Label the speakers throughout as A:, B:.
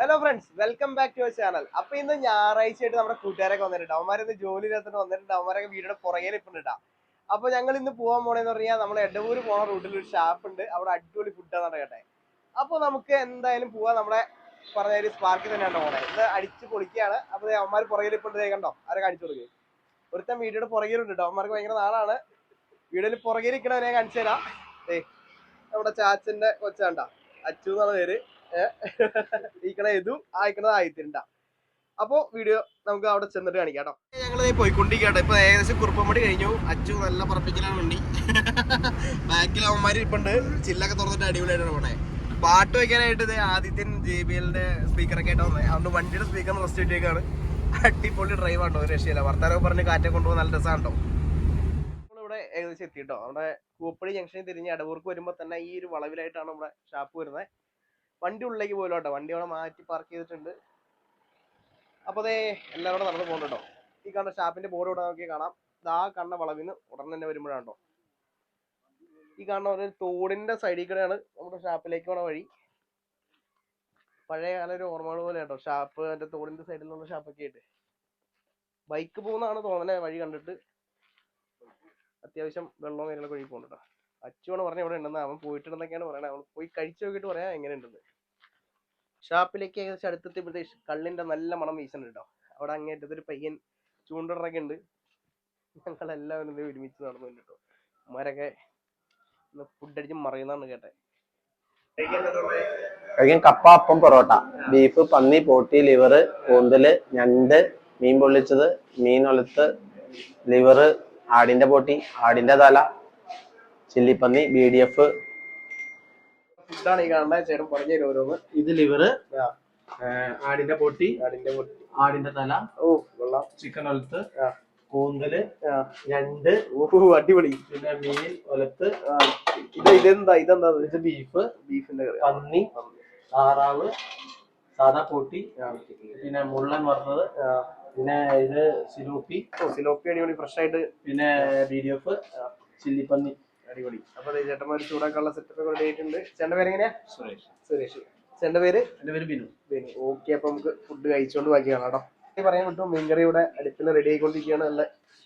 A: Hello friends welcome back to our channel അപ്പൊ ഇന്ന് ഞായറാഴ്ച ആയിട്ട് നമ്മുടെ കൂട്ടുകാരൊക്കെ വന്നിട്ടുണ്ട്. അവന്മാരിന്ന് ജോലി ഇല്ലാത്തിട്ട് വന്നിട്ടുണ്ട്. അവന്മാരൊക്കെ വീടിന്റെ പുറകെ ഇപ്പിണ്ടാ അപ്പൊ ഞങ്ങൾ ഇന്ന് പോകാൻ പോണെന്ന് പറഞ്ഞാൽ നമ്മൾ എടവൂര് പോണ റൂട്ടിൽ ഒരു ഷാപ്പ് ഉണ്ട്. അവിടെ അടിപൊളി ഫുഡാണ് കേട്ടെ. അപ്പൊ നമുക്ക് എന്തായാലും പോവാൻ നമ്മുടെ പറഞ്ഞ ഒരു സ്പാർക്കിൽ തന്നെയാണ് പോണേ. ഇത് അടിച്ച് പൊളിക്കുകയാണ്. അപ്പൊ അവന്മാർ പുറകിൽ ഇപ്പിണ്ട് കണ്ടോ? അവരെ കാണിച്ചു കൊടുക്കുക ഒരുത്തൻ വീടിന്റെ പുറകിലുണ്ട് കേട്ടോ അവന്മാർക്ക് ഭയങ്കര നാളാണ്. വീടിൽ പുറകിൽ ഇരിക്കണവനെ കാണിച്ചു തരാം. ദേ നമ്മുടെ ചാച്ചന്റെ കൊച്ചാണ്ടാ അച്ചു എന്നാണ് പേര്. ഇക്കണ ഇതു ആയിക്കണത് ആയിത്തിണ്ട അപ്പോ വീഡിയോ നമുക്ക് അവിടെ ചെന്നിട്ട് കാണിക്കാം കേട്ടോ ഞങ്ങൾ പോയിക്കൊണ്ടിരിക്കട്ടെ ഇപ്പൊ ഏകദേശം കുറുപ്പമ്പടി കഴിഞ്ഞു. അച്ചു നല്ല പറപ്പിക്കലാണ് വണ്ടി. ബാക്കിൽ അവന്മാര് ഇപ്പുണ്ട് ചില്ലൊക്കെ തുറന്നിട്ട് അടിപൊളിയായിട്ടാണ് പോണേ. പാട്ട് വെക്കാനായിട്ട് ഇത് ആദിത്യൻ ജെ ബി എല്ലിന്റെ സ്പീക്കറൊക്കെ ആയിട്ട് വന്നത് അതുകൊണ്ട് വണ്ടിയുടെ സ്പീക്കർ റെസ്റ്റ് ഇട്ടേക്കാണ് അടിപൊളി ഡ്രൈവ് ആണോ ഒരു രക്ഷയില്ല. വർത്താനൊക്കെ പറഞ്ഞ് കാറ്റൊക്കെ കൊണ്ടുപോകാൻ നല്ല രസമാണോ ഇവിടെ ഏകദേശം എത്തിയിട്ടോ. നമ്മുടെ കൂപ്പടി ജംഗ്ഷനിൽ തിരിഞ്ഞ് അടവൂർക്ക് വരുമ്പോൾ തന്നെ ഈ ഒരു വളവിലായിട്ടാണ് നമ്മുടെ ഷാപ്പ് വരുന്നത്. വണ്ടി ഉള്ളിലേക്ക് പോലും കേട്ടോ. വണ്ടി അവിടെ മാറ്റി പാർക്ക് ചെയ്തിട്ടുണ്ട്. അപ്പോൾ അതേ എല്ലാവരും നടന്ന് പോകുന്നുണ്ടോ ഈ കാണുന്ന ഷാപ്പിന്റെ ബോർഡ് ഇവിടെ നോക്കി കാണാം. ദാ കണ്ണ വളവിന് ഉടനെ തന്നെ വരുമ്പോഴാണോ ഈ കാണുന്ന ഒരു തോടിന്റെ സൈഡിൽ കൂടെയാണ് നമ്മുടെ ഷാപ്പിലേക്ക് പോണ വഴി. പഴയ കാല ഒരു ഓർമ്മകൾ പോലെ കേട്ടോ. ഷാപ്പ് അതിന്റെ തോടിന്റെ സൈഡിലുള്ള ഷാപ്പൊക്കെ ആയിട്ട്. ബൈക്ക് പോകുന്നതാണ് തോന്നണേ വഴി കണ്ടിട്ട്. അത്യാവശ്യം വെള്ളവും കാര്യങ്ങളൊക്കെ ഒഴുകി പോകുന്നുണ്ടോ അച്ചുവാണ് പറഞ്ഞ ഇവിടെ ഉണ്ടെന്ന്. അവൻ പോയിട്ടുണ്ടെന്നൊക്കെയാണ് പറയണത് അവൻ പോയി കഴിച്ചു നോക്കിയിട്ട് പറയാം എങ്ങനെ ഉണ്ടെന്ന് ഷാപ്പിലേക്ക് ഏകദേശം അടുത്തെത്തിയപ്പോഴത്തേക്ക് കള്ളിന്റെ നല്ല മണം വീശുന്നുണ്ട് കേട്ടോ അവിടെ അങ്ങേറ്റത്ത് ഒരു പയ്യൻ ചൂണ്ടറൊക്കെ ഉണ്ട് ഞങ്ങളെല്ലാവരും ഇത് ഒരുമിച്ച് നടന്നു കേട്ടോ മരൊക്കെ ഫുഡ് അടിച്ച് മറിയുന്നാണ് കേട്ടെ.
B: കഴിക്കാൻ കപ്പ അപ്പം പൊറോട്ട. ബീഫ് പന്നി പോട്ടി ലിവർ കൂന്തൽ ഞണ്ട് മീൻ പൊള്ളിച്ചത് മീൻ ഒലത്ത് ലിവർ ആടിന്റെ പോട്ടി ആടിന്റെ തല ചില്ലിപ്പന്നി ബി ഡി എഫ്
A: ഫുഡാണ് ഈ കാണുന്ന ചേട്ടൻ പറഞ്ഞു തരും ഓരോന്ന്.
B: ഇത് ലിവർ ആടിന്റെ പൊട്ടി
A: ആടിന്റെ പൊട്ടി.
B: ആടിന്റെ തല
A: ഓ വെള്ളം
B: ചിക്കൻ ഒലത്ത്
A: കൂന്തൽ
B: ഞണ്ട്
A: ഓ അടിപൊളി.
B: പിന്നെ മീൻ ഒലത്ത്
A: ഇത് ഇതെന്താ? ഇതെന്താ
B: ഇത് ബീഫ്.
A: ബീഫിന്റെ കറി.
B: പന്നി താറാവ് സാദാ പൊട്ടി പിന്നെ മുള്ളൻ വറുത്തത് പിന്നെ ഇത് സിലോപ്പി.
A: ഓ സിലോപ്പി അടിപൊളി. ഫ്രഷ് ആയിട്ട്
B: പിന്നെ ബി ഡി എഫ് ചില്ലിപ്പന്നി.
A: അടിപൊളി. അപ്പൊ ചേട്ടന്മാർ ചൂടാക്കാനുള്ള സെറ്റപ്പ് ഒക്കെ റെഡി ആയിട്ടുണ്ട്. ചേട്ടന്റെ പേര് എങ്ങനെയാ?
B: സുരേഷ്.
A: സുരേഷ്. ചേട്ടന്റെ പേര്?
B: എന്റെ പേര് ബിനു. ബിനു.
A: ഓക്കെ അപ്പൊ നമുക്ക് ഫുഡ് കഴിച്ചോണ്ട് ബാക്കി കാണാം കേട്ടോ. പറയാൻ പറ്റും മീൻകറി ഇവിടെ അടുപ്പിൽ റെഡി ആയിക്കൊണ്ടിരിക്കുകയാണ്. നല്ല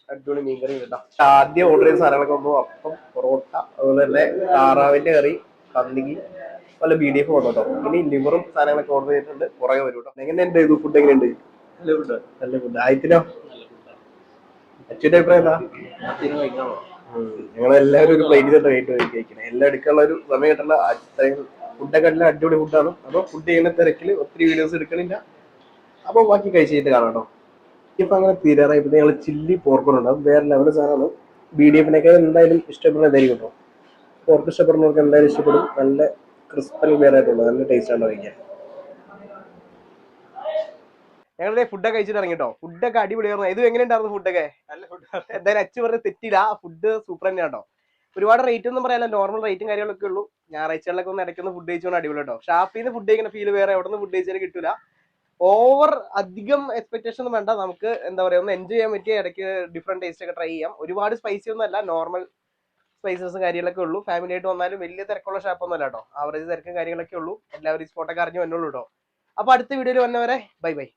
A: അടിപൊളി മീൻകറി കേട്ടോ. ആദ്യം ഓർഡർ ചെയ്ത സാധനങ്ങളൊക്കെ വന്നു. അപ്പം പൊറോട്ട അതുപോലെ തന്നെ താറാവിന്റെ കറി പന്നിക്ക് പല ബി ഡി എഫ് വന്നു കേട്ടോ. ഇനി ലിവറും സാധനങ്ങളൊക്കെ ഓർഡർ ചെയ്തിട്ടുണ്ട്. പുറകെ വരും കേട്ടോ. എങ്ങനെയുണ്ട് ഇത് ഫുഡ് എങ്ങനെയുണ്ട്? നല്ല ഫുഡ് നല്ല ഫുഡ് ആയിരത്തിനോ അച്ഛന്റെ അഭിപ്രായം എന്താ? ഞങ്ങളെല്ലാവരും ഒരു പ്ലേറ്റ് തന്നെ കഴിട്ട് കഴിക്കണേ എല്ലാം എടുക്കാനുള്ള ഒരു സമയം അത്രയും ഫുഡൊക്കെ എല്ലാം അടിപൊളി ഫുഡാണ് അപ്പൊ ഫുഡ് ചെയ്യുന്ന തിരക്കിൽ ഒത്തിരി വീഡിയോസ് എടുക്കണില്ല. അപ്പൊ ബാക്കി കഴിച്ചിട്ട് കാണാം ഇപ്പൊ അങ്ങനെ തീരാറായി. ഇപ്പൊ ഞങ്ങൾ ചില്ലി പോർക്കുണ്ട് അത് വേറെ ലെവൽ സാധനമാണ്. ബി ഡി എഫിനൊക്കെ എന്തായാലും ഇഷ്ടപ്പെടുന്നതായിരിക്കും കേട്ടോ പോർക്ക് ഇഷ്ടപ്പെടുന്നവർക്ക് എന്തായാലും ഇഷ്ടപ്പെടും. നല്ല ക്രിസ്പൽ വേറെ ആയിട്ടുള്ളത് നല്ല ടേസ്റ്റ് ആണ് കഴിക്കാൻ ഞങ്ങളുടെ ഫുഡൊക്കെ കഴിച്ചിട്ട് ഇറങ്ങി ഇറങ്ങിട്ടോ ഫുഡൊക്കെ അടിപൊളിയായിരുന്നു. ഇത് എങ്ങനെ ഉണ്ടായിരുന്നു ഫുഡൊക്കെ
C: നല്ല ഫുഡ്
A: എന്തായാലും അച്ഛൻ പറഞ്ഞ തെറ്റില്ല. ഫുഡ് സൂപ്പർ തന്നെയാണ് കേട്ടോ ഒരുപാട് റേറ്റ് ഒന്നും പറയാല്ല നോർമൽ റേറ്റും കാര്യങ്ങളൊക്കെ ഉള്ളൂ. ഞായറാഴ്ചകളിലൊക്കെ ഒന്ന് ഇടയ്ക്കൊന്ന് ഫുഡ് കഴിച്ചുകൊണ്ട് അടിപൊളി കേട്ടോ ഷാപ്പിൽ നിന്ന് ഫുഡ് കഴിക്കുന്ന ഫീൽ വേറെ. എവിടെ നിന്ന് ഫുഡ് കഴിച്ചാലും കിട്ടില്ല ഓവർ അധികം എക്സ്പെക്ടേഷൻ ഒന്നും വേണ്ട. നമുക്ക് എന്താ പറയുക ഒന്ന് എൻജോയ് ചെയ്യാൻ പറ്റിയ ഇടയ്ക്ക് ഡിഫറെന്റ് ടേസ്റ്റ് ഒക്കെ ട്രൈ ചെയ്യാം. ഒരുപാട് സ്പൈസി ഒന്നും അല്ല. നോർമൽ സ്പൈസസും കാര്യങ്ങളൊക്കെ ഉള്ളൂ. ഫാമിലി ആയിട്ട് വന്നാലും വലിയ തിരക്കുള്ള ഷാപ്പൊന്നും അല്ല കേട്ടോ ആവറേജ് തിരക്കും കാര്യങ്ങളൊക്കെ ഉള്ളൂ. എല്ലാവരും ഈ സ്പോട്ടൊക്കെ അറിഞ്ഞു വന്നോളൂ കേട്ടോ അപ്പൊ അടുത്ത വീഡിയോയിൽ വന്നവരെ ബൈ ബൈ